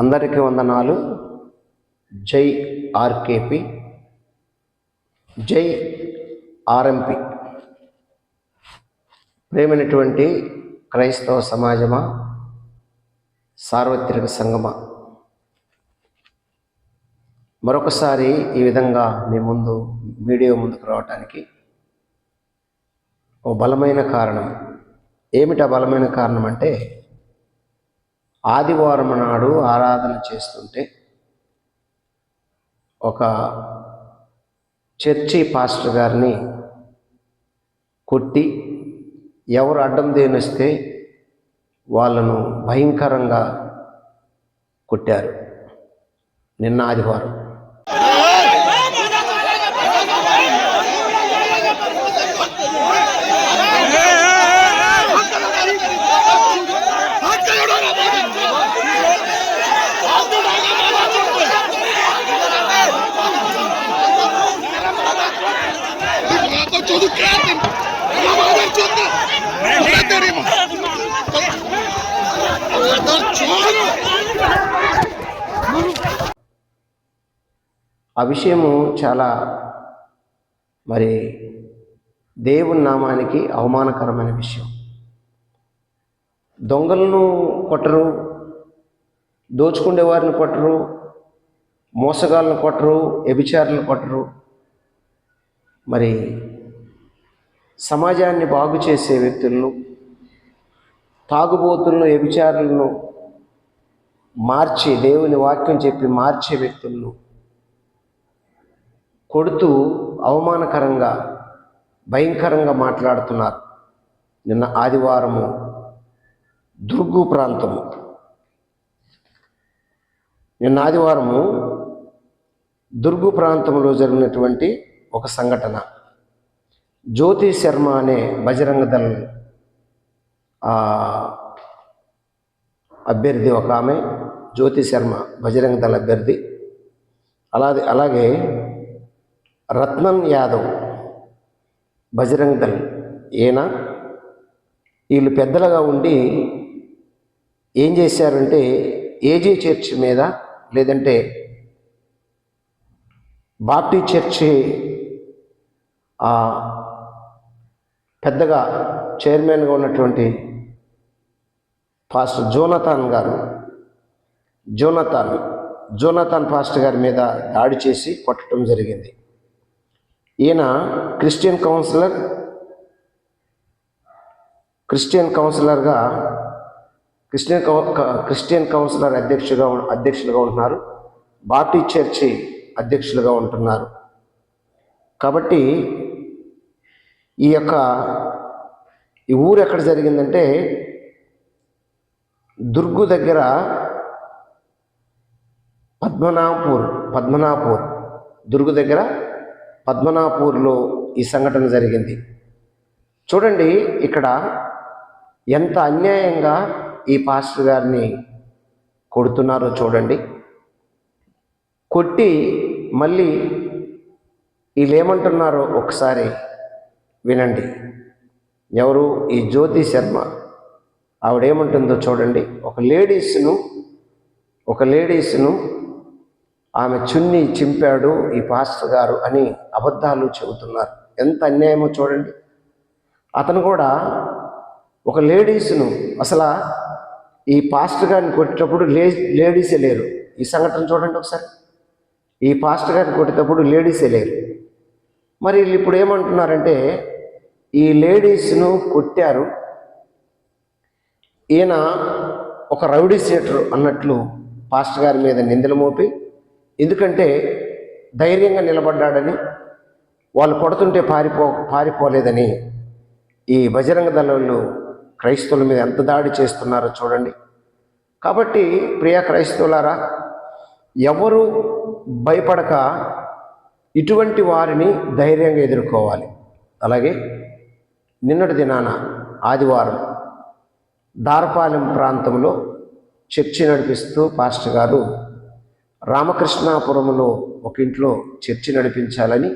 అందరికీ వందనాలు. జై ఆర్కేపి. జై ఆర్ఎంపి. ప్రేమైనటువంటి క్రైస్తవ సమాజమా సార్వత్రిక సంగమ మరొకసారి ఈ విధంగా మీ ముందు మీడియా ముందుకు రావటానికి ఓ బలమైన కారణం. ఏమిటా బలమైన కారణం అంటే ఆదివారం నాడు ఆరాధన చేస్తుంటే ఒక చర్చి పాస్టర్ గారిని కొట్టి ఎవరు అడ్డం దేనిస్తే వాళ్ళను భయంకరంగా కొట్టారు నిన్న ఆదివారం. ఆ విషయము చాలా మరి దేవుని నామానికి అవమానకరమైన విషయం. దొంగలను కొట్టరు దోచుకునే వారిని కొట్టరు మోసగాళ్ళను కొట్టరు వ్యభిచారులను కొట్టరు. మరి సమాజాన్ని బాగు చేసే వ్యక్తులను తాగుబోతులను వ్యభిచారులను మార్చి దేవుని వాక్యం చెప్పి మార్చే వ్యక్తులను కొడుతూ అవమానకరంగా భయంకరంగా మాట్లాడుతున్నారు. నిన్న ఆదివారము దుర్గు ప్రాంతము. నిన్న ఆదివారము దుర్గు ప్రాంతంలో జరిగినటువంటి ఒక సంఘటన. జ్యోతి శర్మ అనే బజరంగ దళ్ అభ్యర్థి ఒక ఆమె జ్యోతి శర్మ బజరంగ దళ అభ్యర్థి. అలాగే అలాగే రత్నం యాదవ్ బజరంగ్ దళ్ ఈయన. వీళ్ళు పెద్దలుగా ఉండి ఏం చేశారంటే ఏజీ చర్చ్ మీద లేదంటే బాప్టీ చర్చి పెద్దగా చైర్మన్గా ఉన్నటువంటి పాస్టర్ జోనతాన్ గారు జోనతాన్ జోనతాన్ పాస్టర్ గారి మీద దాడి చేసి కొట్టడం జరిగింది. ఈయన క్రిస్టియన్ కౌన్సిలర్ క్రిస్టియన్ కౌన్సిలర్గా క్రిస్టియన్ కౌ- క- క్రిస్టియన్ కౌన్సిలర్ అధ్యక్షుగా అధ్యక్షులుగా ఉంటున్నారు. బాప్టీ చర్చి అధ్యక్షులుగా ఉంటున్నారు. కాబట్టి ఈ యొక్క ఈ ఊరు ఎక్కడ జరిగిందంటే దుర్గు దగ్గర పద్మనాపూర్ పద్మనాపూర్ దుర్గు దగ్గర పద్మనాపూర్లో ఈ సంఘటన జరిగింది. చూడండి ఇక్కడ ఎంత అన్యాయంగా ఈ పాస్టర్ గారిని కొడుతున్నారో చూడండి. కొట్టి మళ్ళీ వీళ్ళు ఏమంటున్నారో ఒకసారి వినండి. ఎవరు ఈ జ్యోతి శర్మ? ఆవిడేమంటుందో చూడండి. ఒక లేడీస్ను ఒక లేడీస్ను ఆమె చున్ని చింపాడు ఈ పాస్టర్ గారు అని అబద్ధాలు చెబుతున్నారు. ఎంత అన్యాయమో చూడండి. అతను కూడా ఒక లేడీస్ను అసలు ఈ పాస్టర్ గారిని కొట్టేటప్పుడు లే లేడీసే లేరు. ఈ సంఘటన చూడండి ఒకసారి. ఈ పాస్టర్ గారిని కొట్టేటప్పుడు లేడీసే లేరు. మరి వీళ్ళు ఇప్పుడు ఏమంటున్నారంటే ఈ లేడీస్ను కొట్టారు. ఈయన ఒక రౌడీ సీటర్ అన్నట్లు పాస్టర్ గారి మీద నిందలు మోపి ఎందుకంటే ధైర్యంగా నిలబడ్డాడని వాళ్ళు కొడుతుంటే పారిపో పారిపోలేదని ఈ బజరంగ దళాలు క్రైస్తవుల మీద ఎంత దాడి చేస్తున్నారో చూడండి. కాబట్టి ప్రియ క్రైస్తవులారా ఎవరు భయపడక ఇటువంటి వారిని ధైర్యంగా ఎదుర్కోవాలి. అలాగే నిన్నటి దినాన ఆదివారం దారపాలెం ప్రాంతంలో చర్చి నడిపిస్తూ పాస్టర్ గారు రామకృష్ణాపురంలో ఒక ఇంట్లో చర్చి నడిపించాలని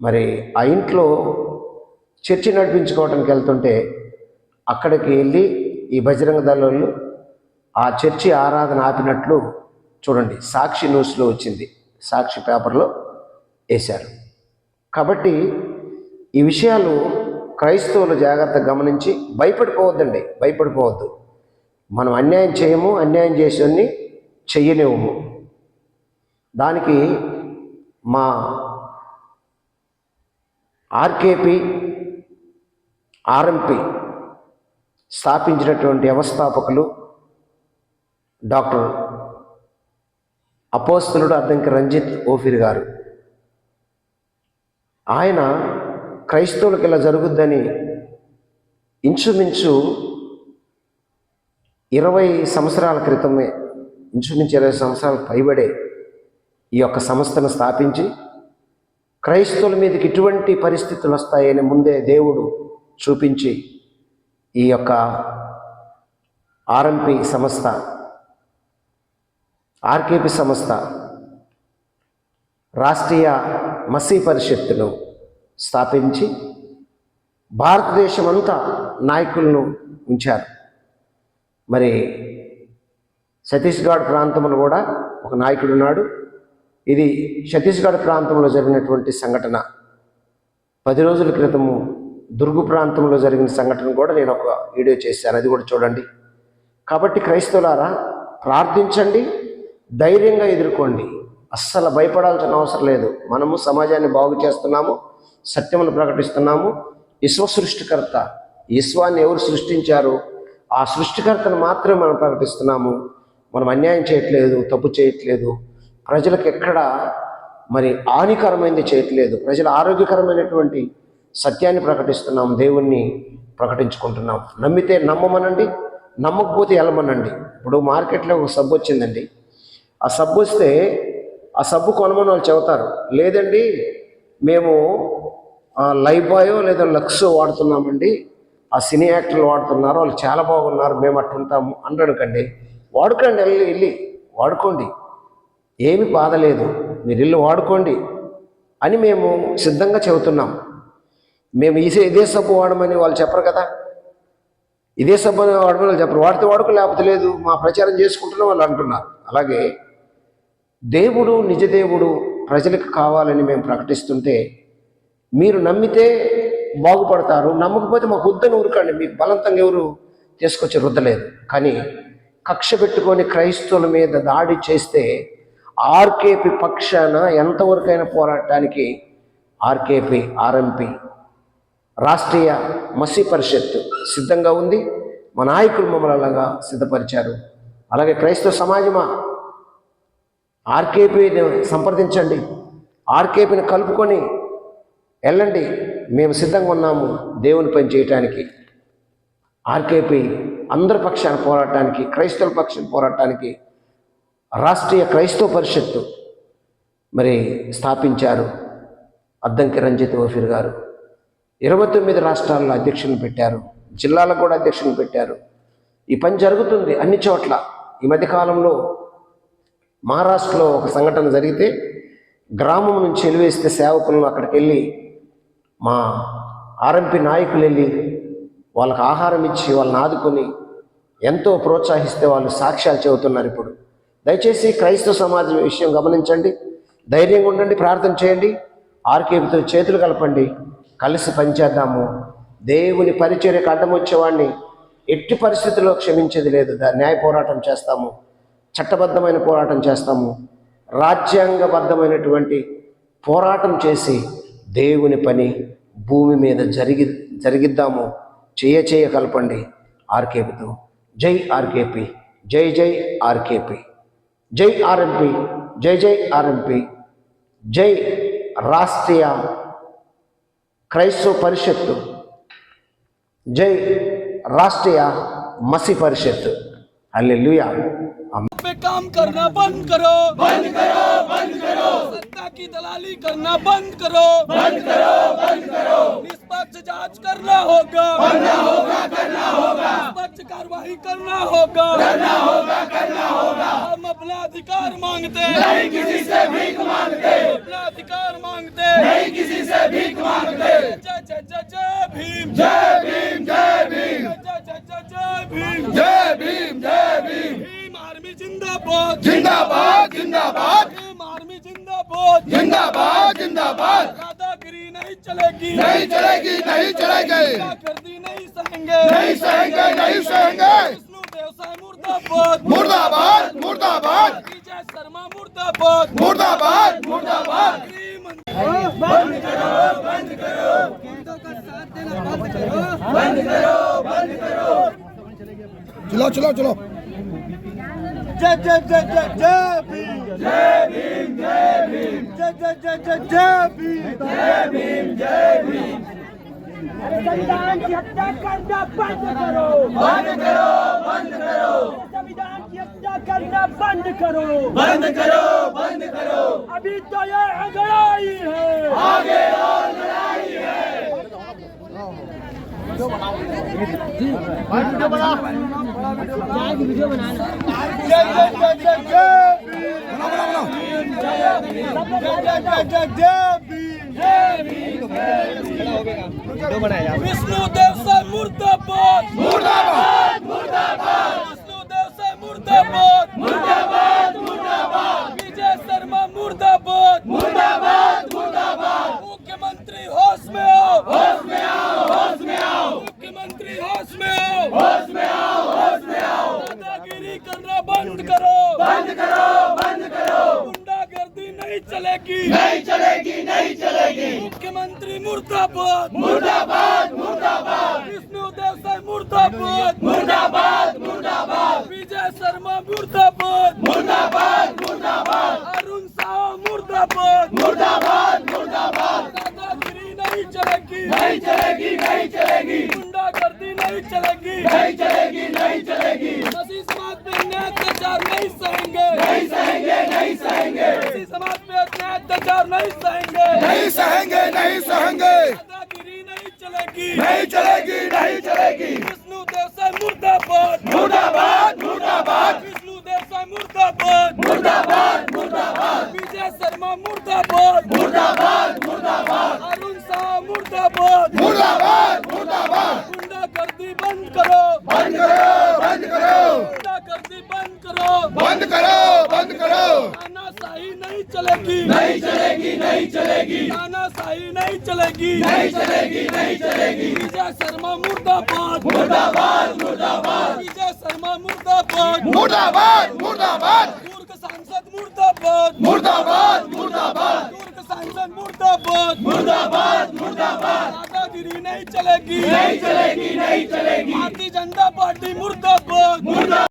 మరి ఆ ఇంట్లో చర్చి నడిపించుకోవడానికి వెళ్తుంటే అక్కడికి వెళ్ళి ఈ బజరంగ దళాలు ఆ చర్చి ఆరాధన ఆపినట్లు చూడండి సాక్షి న్యూస్లో వచ్చింది సాక్షి పేపర్లో వేశారు. కాబట్టి ఈ విషయాలు క్రైస్తవులు జాగ్రత్తగా గమనించి భయపడిపోవద్దండి భయపడిపోవద్దు. మనం అన్యాయం చేయము అన్యాయం చేసేవన్నీ చెయ్యనివ్వము. దానికి మా ఆర్కేపీ ఆర్ఎంపి స్థాపించినటువంటి వ్యవస్థాపకులు డాక్టర్ అపోస్తులుడు అద్దంకి రంజిత్ ఓఫిర్ గారు. ఆయన క్రైస్తవులకు ఇలా జరుగుద్దని ఇంచుమించు ఇరవై సంవత్సరాల క్రితమే ఇంచుమించు ఇరవై సంవత్సరాలు పైబడే ఈ యొక్క సంస్థను స్థాపించి క్రైస్తవుల మీదకి ఇటువంటి పరిస్థితులు వస్తాయని ముందే దేవుడు చూపించి ఈ యొక్క ఆర్ఎంపి సంస్థ ఆర్కేపి సంస్థ రాష్ట్రీయ మసీ పరిషత్తును స్థాపించి భారతదేశం అంతా నాయకులను ఉంచారు. మరి ఛత్తీస్గఢ్ ప్రాంతంలో కూడా ఒక నాయకుడు ఉన్నాడు. ఇది ఛత్తీస్గఢ్ ప్రాంతంలో జరిగినటువంటి సంఘటన. పది రోజుల క్రితము దుర్గు ప్రాంతంలో జరిగిన సంఘటన కూడా నేను ఒక వీడియో చేశాను. అది కూడా చూడండి. కాబట్టి క్రైస్తవులారా ప్రార్థించండి ధైర్యంగా ఎదుర్కోండి. అస్సలు భయపడాల్సిన అవసరం లేదు. మనము సమాజాన్ని బాగు చేస్తున్నాము. సత్యమును ప్రకటిస్తున్నాము. విశ్వ సృష్టికర్త విశ్వాన్ని ఎవరు సృష్టించారు? ఆ సృష్టికర్తను మాత్రమే మనం ప్రకటిస్తున్నాము. మనం అన్యాయం చేయట్లేదు తప్పు చేయట్లేదు. ప్రజలకు ఎక్కడ మరి హానికరమైనది చేయట్లేదు. ప్రజల ఆరోగ్యకరమైనటువంటి సత్యాన్ని ప్రకటిస్తున్నాం దేవుణ్ణి ప్రకటించుకుంటున్నాం నమ్మితే నమ్మమనండి నమ్మకపోతే వెళ్ళమనండి ఇప్పుడు మార్కెట్లో ఒక సబ్బు వచ్చిందండి. ఆ సబ్బు వస్తే ఆ సబ్బు కొనమని వాళ్ళు చెబుతారు. లేదండి మేము ఆ, లైఫ్ బాయో లేదా లక్స్ వాడుతున్నామండి. ఆ సినీ యాక్టర్లు వాడుతున్నారు వాళ్ళు చాలా బాగున్నారు మేము అట్టుంటాము అంటాడుకండి వాడుకోండి వెళ్ళి వెళ్ళి వాడుకోండి. ఏమి బాధ లేదు మీరు ఇల్లు వాడుకోండి అని మేము సిద్ధంగా చెబుతున్నాం. మేము ఈసే ఇదే సబ్బు వాడమని వాళ్ళు చెప్పరు కదా. ఇదే సబ్బు వాడమని వాళ్ళు చెప్పరు. వాడితే వాడుకో లేకపోతే లేదు మా ప్రచారం చేసుకుంటున్నాం వాళ్ళు అంటున్నారు. అలాగే దేవుడు నిజదేవుడు ప్రజలకు కావాలని మేము ప్రకటిస్తుంటే మీరు నమ్మితే బాగుపడతారు నమ్మకపోతే మాకు వద్దని ఊరుకండి మీకు బలవంతంగా ఎవరు తీసుకొచ్చి రుద్దలేదు. కానీ కక్ష పెట్టుకొని క్రైస్తవుల మీద దాడి చేస్తే ఆర్కేపీ పక్షాన ఎంతవరకైనా పోరాటానికి ఆర్కేపీ ఆర్ఎంపీ రాష్ట్రీయ మసీ పరిషత్ సిద్ధంగా ఉంది. మా నాయకులు మమ్మల్ని అలాగా సిద్ధపరిచారు. అలాగే క్రైస్తవ సమాజమా? ఆర్కేపీని సంప్రదించండి. ఆర్కేపీని కలుపుకొని వెళ్ళండి. మేము సిద్ధంగా ఉన్నాము దేవుని పని చేయటానికి. ఆర్కేపీ అందరి పక్షాన పోరాటానికి క్రైస్తవుల పక్షాన పోరాటానికి రాష్ట్రీయ క్రైస్తవ పరిషత్తు మరి స్థాపించారు అద్దంకి రంజిత్ ఓఫీర్ గారు. ఇరవై తొమ్మిది రాష్ట్రాల్లో అధ్యక్షులను పెట్టారు. జిల్లాలకు కూడా అధ్యక్షులను పెట్టారు. ఈ పని జరుగుతుంది అన్ని చోట్ల. ఈ మధ్యకాలంలో మహారాష్ట్రలో ఒక సంఘటన జరిగితే గ్రామం నుంచి వెలివేస్తే సేవకులను అక్కడికి వెళ్ళి మా ఆర్ఎంపీ నాయకులు వెళ్ళి వాళ్ళకి ఆహారం ఇచ్చి వాళ్ళని ఆదుకొని ఎంతో ప్రోత్సహిస్తే వాళ్ళు సాక్ష్యాలు చెబుతున్నారు ఇప్పుడు. దయచేసి క్రైస్తవ సమాజం విషయం గమనించండి. ధైర్యంగా ఉండండి ప్రార్థన చేయండి. ఆర్కేపుతో చేతులు కలపండి. కలిసి పనిచేద్దాము. దేవుని పరిచర్యకు అడ్డం వచ్చేవాడిని. ఎట్టి పరిస్థితుల్లో క్షమించేది లేదు. న్యాయ పోరాటం చేస్తాము. చట్టబద్ధమైన పోరాటం చేస్తాము. రాజ్యాంగబద్ధమైనటువంటి పోరాటం చేసి దేవుని పని భూమి మీద జరిగి జరిగిద్దాము. చేయ చేయ కలపండి. ఆర్కేపీతో. జై ఆర్కేపీ. జై జై ఆర్కేపీ. జై ఆర్ఎంపీ. జై జై ఆర్ఎంపీ. జై రాష్ట్రీయ క్రైస్తవ పరిషత్తు. జై రాష్ట్రీయ మసి పరిషత్ అల్లెలుయా काम करना बंद करो। बंद करो बंद करो। सत्ता की दलाली करना बंद करो। बंद करो बंद करो। निष्पक्ष जाँच करना होगा। करना होगा करना होगा। निष्पक्ष कार्रवाई करना होगा। करना होगा करना होगा। हम अपना अधिकार मांगते नहीं किसी से भीख मांगते। अपना अधिकार मांगते नहीं किसी से भीख मांगते। जय जय जय जय भीम। जय भीम जय भीम। जय जय जय जय भीम। जय भीम जय भीम। जिंदाबाद। जिंदाबाद जिंदाबाद। आर्मी जिंदाबाद। जिंदाबाद जिंदाबाद। दादागिरी नहीं चलेगी। नहीं चलेगी नहीं चलेगी। गर्दी नहीं सहेंगे। नहीं सहेंगे नहीं सहेंगे। मुर्दाबाद। मुर्दाबाद मुर्दाबाद। विजय शर्मा मुर्दाबाद। मुर्दाबाद मुर्दाबाद। गृह मंत्री चलो चलो चलो। जय जय जय जय जय भीम जय भीम जय भीम जय जय जय जय जय भीम जय भीम जय भीम संविधान की हत्या करना बंद करो बंद करो बंद करो संविधान की हत्या करना बंद करो बंद करो बंद करो अभी तो ये अगड़ाई है आगे और लड़ाई है वीडियो बना वीडियो बनाना जय जय जय जय जय बनाया विष्णु देव से मुर्दाबाद मुर्दाबाद। मुर्दाबाद विष्णु देव से मुर्दाबाद मुर्दाबाद मुर्दाबाद विजय शर्मा मुर्दाबाद मुर्दाबाद। नहीं चलेगी। तानाशाही नहीं चलेगी। नहीं चलेगी नहीं चलेगी। विजय शर्मा मुर्दाबाद। मुर्दाबाद मुर्दाबाद। विजय शर्मा मुर्दाबाद। मुर्दाबाद मुर्दाबाद। दुर्ग सांसद मुर्दाबाद। मुर्दाबाद मुर्दाबाद। दुर्ग सांसद मुर्दाबाद। मुर्दाबाद मुर्दाबाद। दादागिरी नहीं चलेगी। नहीं चलेगी नहीं चलेगी। भारतीय जनता पार्टी मुर्दाबाद। मुर्दाबाद